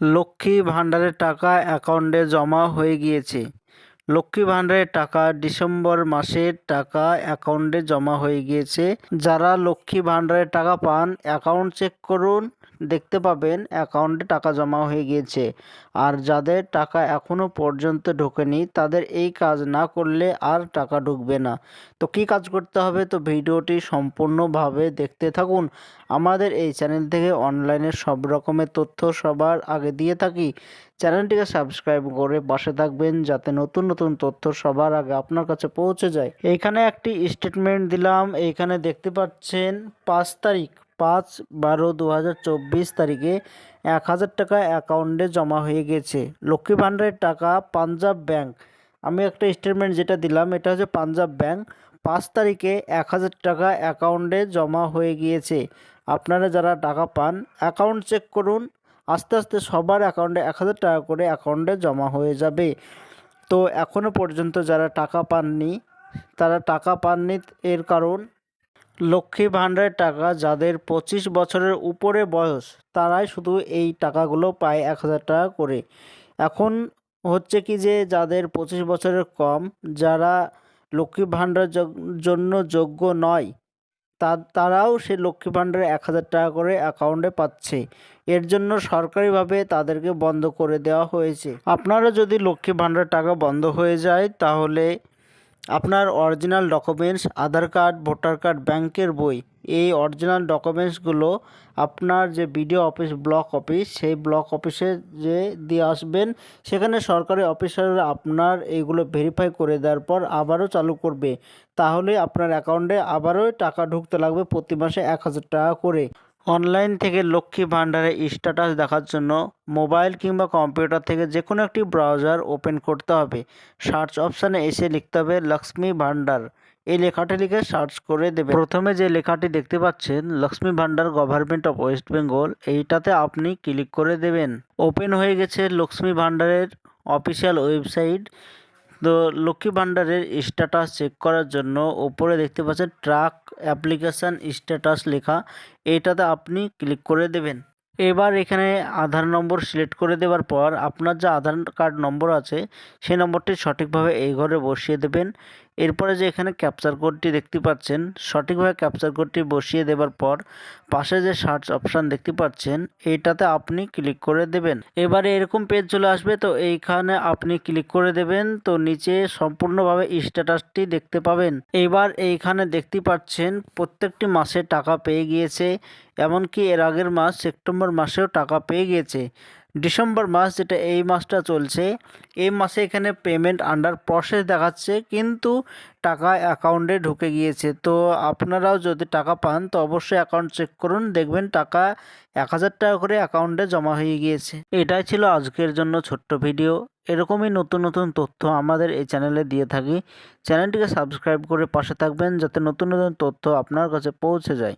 লক্ষ্মী ভান্ডারের টাকা অ্যাকাউন্টে জমা হয়ে গিয়েছে। লক্ষ্মী ভান্ডারের টাকা ডিসেম্বর মাসের টাকা অ্যাকাউন্টে জমা হয়ে গিয়েছে। যারা লক্ষ্মী ভান্ডারের টাকা পান, অ্যাকাউন্ট চেক করুন। দেখতে পাবেন, অ্যাকাউন্টে টাকা জমা হয়ে গিয়েছে। আর যাদের টাকা এখনও পর্যন্ত ঢোকেনি, তাদের এই কাজ না করলে আর টাকা ঢুকবে না। তো কী কাজ করতে হবে? তো ভিডিওটি সম্পূর্ণভাবে দেখতে থাকুন। আমাদের এই চ্যানেল থেকে অনলাইনে সব রকমের তথ্য সবার আগে দিয়ে থাকি। চ্যানেলটিকে সাবস্ক্রাইব করে পাশে থাকবেন যাতে নতুন নতুন তথ্য সবার আগে আপনার কাছে পৌঁছে যায়। এইখানে একটি স্টেটমেন্ট দিলাম। এইখানে দেখতে পাচ্ছেন, পাঁচ তারিখ, পাঁচ বারো দু তারিখে এক হাজার টাকা অ্যাকাউন্টে জমা হয়ে গেছে। লক্ষ্মী ভাণ্ডারের টাকা পাঞ্জাব ব্যাংক। আমি একটা স্টেটমেন্ট যেটা দিলাম, এটা হচ্ছে পাঞ্জাব ব্যাংক। পাঁচ তারিখে এক হাজার টাকা অ্যাকাউন্টে জমা হয়ে গিয়েছে। আপনারা যারা টাকা পান অ্যাকাউন্ট চেক করুন। আস্তে আস্তে সবার অ্যাকাউন্টে এক হাজার টাকা করে অ্যাকাউন্টে জমা হয়ে যাবে। তো এখনও পর্যন্ত যারা টাকা পাননি, তারা টাকা পাননি এর কারণ লক্ষ্মী ভাণ্ডারের টাকা যাদের পঁচিশ বছরের উপরে বয়স, তারাই শুধু এই টাকাগুলো পায় এক হাজার টাকা করে। এখন হচ্ছে কি যে যাদের পঁচিশ বছরের কম, যারা লক্ষ্মী ভাণ্ডার জন্য যোগ্য নয় তারাও সে লক্ষ্মী ভাণ্ডারে এক হাজার টাকা করে অ্যাকাউন্টে পাচ্ছে। এর জন্য সরকারিভাবে তাদেরকে বন্ধ করে দেওয়া হয়েছে। আপনারা যদি লক্ষ্মী ভাণ্ডার টাকা বন্ধ হয়ে যায়, তাহলে আপনার original documents, Aadhaar card, voter card, ব্যাংকের বই, এই অরিজিনাল ডকুমেন্টসগুলো আপনার যে বিডিও অফিস, ব্লক অফিস, সেই ব্লক অফিসে যে দিয়ে আসবেন, সেখানে সরকারি অফিসাররা আপনার এইগুলো ভেরিফাই করে দেওয়ার পর আবারও চালু করবে। তাহলে আপনার অ্যাকাউন্টে আবারও টাকা ঢুকতে লাগবে প্রতি মাসে এক হাজার টাকা করে। অনলাইন থেকে লক্ষ্মী ভাণ্ডারের স্ট্যাটাস দেখার জন্য মোবাইল কিংবা কম্পিউটার থেকে যে কোনো একটি ব্রাউজার ওপেন করতে হবে। সার্চ অপশানে এসে লিখতে হবে লক্ষ্মী ভাণ্ডার। এই লেখাটি লিখে সার্চ করে দেবে প্রথমে যে লেখাটি দেখতে পাচ্ছেন, লক্ষ্মী ভাণ্ডার গভর্নমেন্ট অফ ওয়েস্ট বেঙ্গল, এইটাতে আপনি ক্লিক করে দেবেন। ওপেন হয়ে গেছে লক্ষ্মী ভাণ্ডারের অফিসিয়াল ওয়েবসাইট। তো লক্ষ্মী ভাণ্ডারের স্ট্যাটাস চেক করার জন্য ওপরে দেখতে পাচ্ছেন ট্রাক অ্যাপ্লিকেশান স্ট্যাটাস লেখা এইটাতে আপনি ক্লিক করে দেবেন। এবার এখানে আধার নম্বর সিলেক্ট করে দেওয়ার পর আপনার যে আধার কার্ড নম্বর আছে, সেই নম্বরটি সঠিকভাবে এই ঘরে বসিয়ে দেবেন। এরপরে যে এখানে ক্যাপচার কোডটি দেখতে পাচ্ছেন, সঠিকভাবে ক্যাপচার কোডটি বসিয়ে দেওয়ার পর পাশে যে সার্চ অপশান দেখতে পাচ্ছেন, এইটাতে আপনি ক্লিক করে দেবেন। এবারে এরকম পেজ চলে আসবে, তো এইখানে আপনি ক্লিক করে দেবেন, তো নিচে সম্পূর্ণভাবে স্ট্যাটাসটি দেখতে পাবেন। এবার এইখানে দেখতে পাচ্ছেন, প্রত্যেকটি মাসে টাকা পেয়ে গিয়েছে, এমনকি এর আগের মাস সেপ্টেম্বর মাসেও টাকা পেয়ে গিয়েছে। ডিসেম্বর মাস যেটা এই মাসটা চলছে, এই মাসে এখানে পেমেন্ট আন্ডার প্রসেস দেখাচ্ছে, কিন্তু টাকা অ্যাকাউন্টে ঢুকে গিয়েছে। তো আপনারাও যদি টাকা পান, তো অবশ্যই অ্যাকাউন্ট চেক করুন, দেখবেন টাকা এক হাজার টাকা করে অ্যাকাউন্টে জমা হয়ে গিয়েছে। এটাই ছিল আজকের জন্য ছোট্ট ভিডিও এরকমই নতুন নতুন তথ্য আমাদের এই চ্যানেলে দিয়ে থাকি। চ্যানেলটিকে সাবস্ক্রাইব করে পাশে থাকবেন, যাতে নতুন নতুন তথ্য আপনার কাছে পৌঁছে যায়।